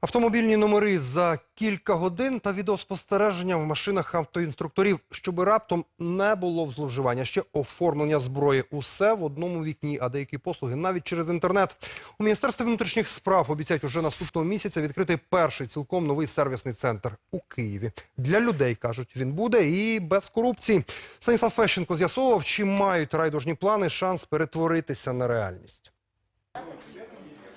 Автомобільні номери за кілька годин та відеоспостереження в машинах автоінструкторів, щоб раптом не було зловживання. Ще оформлення зброї. Усе в одному вікні, а деякі послуги навіть через інтернет. У міністерстві внутрішніх справ обіцяють уже наступного місяця відкрити перший цілком новий сервісний центр у Києві. Для людей кажуть, він буде і без корупції. Станіслав Фещенко з'ясовував, чи мають райдужні плани шанс перетворитися на реальність.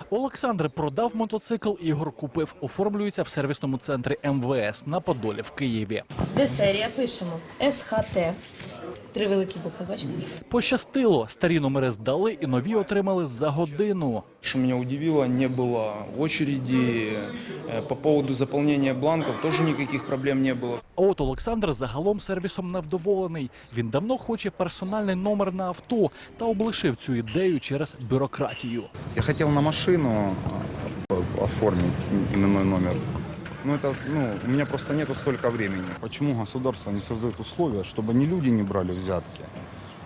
Олександр продав мотоцикл, Ігор купив. Оформлюється в сервісному центрі МВС на Подолі в Києві. Де серія пишемо СХТ. Три великі букви, бачите? Пощастило, старі номери здали і нові отримали за годину. Что меня удивило, не было очереди. Э, По поводу заполнения бланков тоже никаких проблем не было. А от Олександр загалом сервісом невдоволений. Він давно хоче персональний номер на авто та облишив цю ідею через бюрократію. Я хотел на машину э, оформить именной номер. Но это, ну, у меня просто нету столько времени. Почему государство не создает условия, чтобы не люди не брали взятки,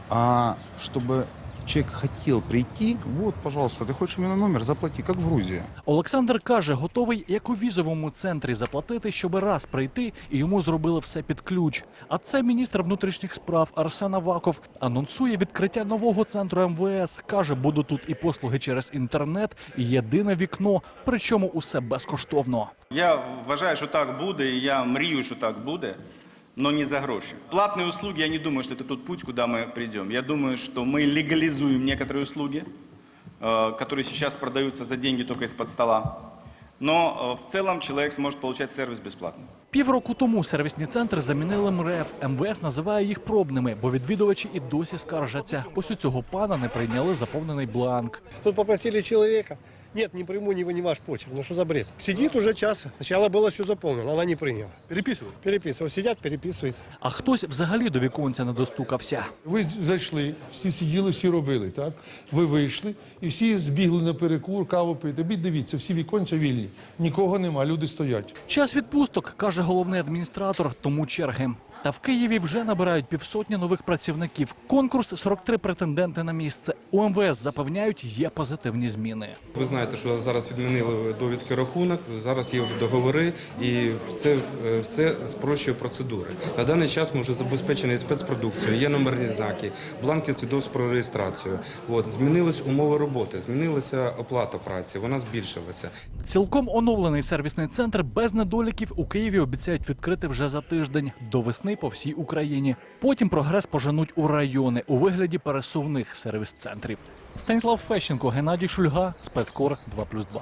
а чтобы человек хотел прийти, вот, пожалуйста, ты хочешь именной номер, заплати, как в Грузии. Олександр каже, готовий як у візовому центрі заплатити, щоб раз прийти, і йому зробили все під ключ. А це міністр внутрішніх справ Арсен Аваков анонсує відкриття нового центру МВС. каже, будуть тут і послуги через інтернет, і єдине вікно, причому усе безкоштовно. Я вважаю, що так буде, і я мрію, що так буде, но не за гроші. Платные услуги, я не думаю, что это тот путь, куда мы придем. Я думаю, что мы легализуем некоторые услуги, э, которые сейчас продаются за деньги только из-под стола. Но э, в целом человек сможет получать сервис бесплатно. Півроку тому сервісні центри замінили МРЕФ. МВС називає їх пробними, бо відвідувачі і досі скаржаться. Ось у цього пана не прийняли заповнений бланк. Тут попросили человека. Нет, не приму, не, не ваш почерк. Ну что за бред? Сидит уже час. Сначала было все заполнено, она не приняла. Переписывал? Переписывал. Сидят, переписывают. А хтось взагалі до віконця не достукався. Ви зайшли, всі сиділи, всі робили, так? Ви вийшли і всі збігли на перекур, каву пити. Біть, дивіться, всі віконця вільні. Нікого нема, люди стоять. Час відпусток, каже головний адміністратор, тому черги. Та в Києві вже набирають півсотні нових працівників. Конкурс 43 претенденти на місце. У МВС запевняють, є позитивні зміни. Ви знаєте, що зараз відмінили довідки рахунок, зараз є вже договори, і це е, все спрощує процедури. На даний час ми вже забезпечені спецпродукцією, є номерні знаки, бланки свідоцтв про реєстрацію. От змінились умови роботи, змінилася оплата праці, вона збільшилася. Цілком оновлений сервісний центр без недоліків у Києві обіцяють відкрити вже за тиждень до весни по всій Україні. Потім прогрес поженуть у райони у вигляді пересувних сервіс-центрів. Станіслав Фещенко, Геннадій Шульга, спецкор 2+,2.